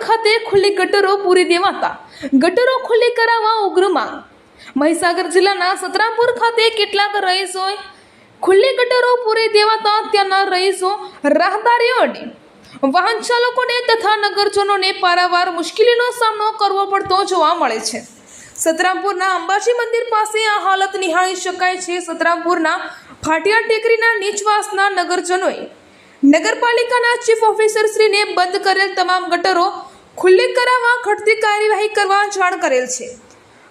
ખાતે ખુલ્લી ગટરો પૂરી દેવાતા. ગટરો ખુલ્લી કરાવવા ઉગ્ર માંગ મહીસાગર જિલ્લાના સતરામપુર ખાતે કેટલાક રહીશોએ ખુલ્લી ગટરો પૂરી દેવાતા ત્યાંના રહીશો રાહદારીઓ અને વાહન ચાલકોને તથા નગરજનોને પારાવાર મુશ્કેલીનો સામનો કરવો પડતો જોવા મળે છે. સતરામપુરના અંબાજી મંદિર પાસે આ હાલત નિહાળી શકાય છે. સતરામપુરના ફાટિયા ટેકરીના નીચવાસના નગરજનોએ નગરપાલિકાના ચીફ ઓફિસરશ્રીને બંધ કરેલ તમામ ગટરો ખુલ્લી કરાવવા ઘટતી કાર્યવાહી કરવા જાણ કરેલ છે.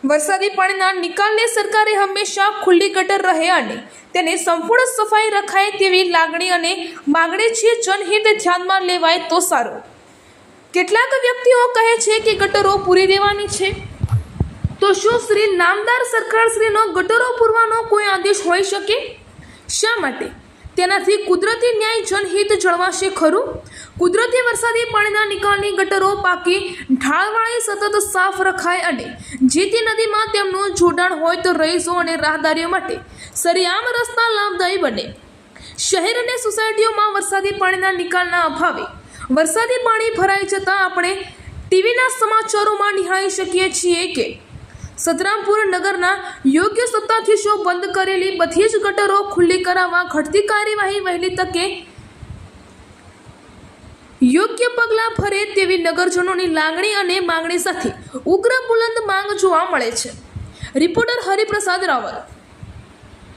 વરસાદી પાણીના નિકાલને સરકારે હંમેશા ખુલ્લી ગટર રહે અને તેને સંપૂર્ણ સફાઈ રખાય તેવી લાગણી અને માગણી છે જનહિત ધ્યાનમાં લેવાય તો સારું. કેટલાક વ્યક્તિઓ કહે છે કે ગટરો પૂરી દેવાની છે. તો શું શ્રી નામદાર સરકારશ્રીનો ગટરો પૂરવાનો કોઈ આદેશ હોઈ શકે? શા માટે? તેનાથી કુદરતી ન્યાય જનહિત જળવાશે ખરું? કુદરતી વરસાદી પાણીના નિકાલની ગટરો પાકી ઢાળવાળી સતત સાફ રખાય અને જે નદીમાં તેમનું જોડાણ હોય તો રહીશો અને રાહદારીઓ માટે સરિયામ રસ્તા લાભદાયી બને. શહેર અને સોસાયટીઓમાં વરસાદી પાણીના નિકાલના અભાવે વરસાદી પાણી ભરાઈ જતાં આપણે ટીવીના સમાચારોમાં નિહાળી શકીએ છીએ કે સતરામપુર નગરના યોગ્ય સત્તાધીશો બંધ કરેલી બધી જ ગટરો ખુલ્લી કરાવવા ઘટતી કાર્યવાહી વહેલી તકે યોગ્ય પગલાં ભરે તેવી નગરજનોની લાગણી અને માંગણી સાથે ઉગ્ર બુલંદ માંગ જોવા મળે છે. રિપોર્ટર હરિપ્રસાદ રાવલ.